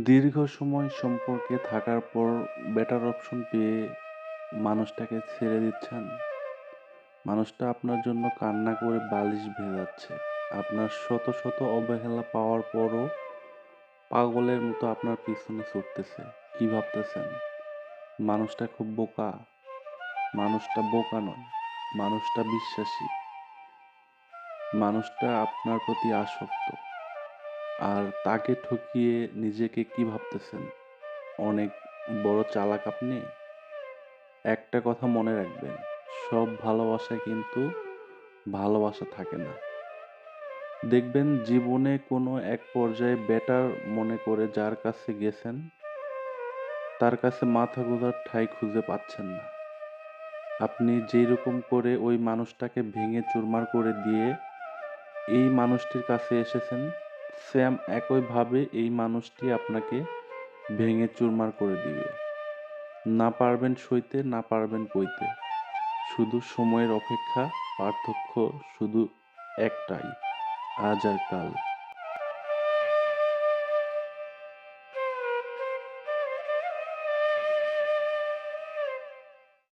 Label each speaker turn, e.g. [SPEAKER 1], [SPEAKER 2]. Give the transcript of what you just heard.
[SPEAKER 1] দীর্ঘ সময় সম্পর্কে থাকার পর বেটার অপশন পেয়ে মানুষটাকে ছেড়ে দিচ্ছেন। মানুষটা আপনার জন্য কান্না করে বালিশ ভেজাচ্ছে আপনার শত শত অবহেলা পাওয়ার পরও পাগলের মতো আপনার পিছনে ছুটতেছে। কি ভাবতেছেন? মানুষটা খুব বোকা। মানুষটা বোকা নয়, মানুষটা বিশ্বাসী। মানুষটা আপনার প্রতি আসক্ত। আর তাকে ঠকিয়ে নিজেকে কি ভাবতেছেন? অনেক বড় চালাক আপনি? একটা কথা মনে রাখবেন, সব ভালোবাসা কিন্তু ভালোবাসা থাকে না। দেখবেন জীবনে কোনো এক পর্যায়ে বেটার মনে করে যার কাছে গেছেন, তার কাছে মাথা গোজার ঠাঁই খুঁজে পাচ্ছেন না। আপনি যেই রকম করে ওই মানুষটাকে ভেঙে চুরমার করে দিয়ে এই মানুষটির কাছে এসেছেন সেম একইভাবে এই মানুষটি আপনাকে ভেঙে চুরমার করে দিবে। না পারবেন সইতে, না পারবেন কইতে শুধু সময়ের অপেক্ষা, পার্থক্য শুধু একটাই, আজ আর কাল।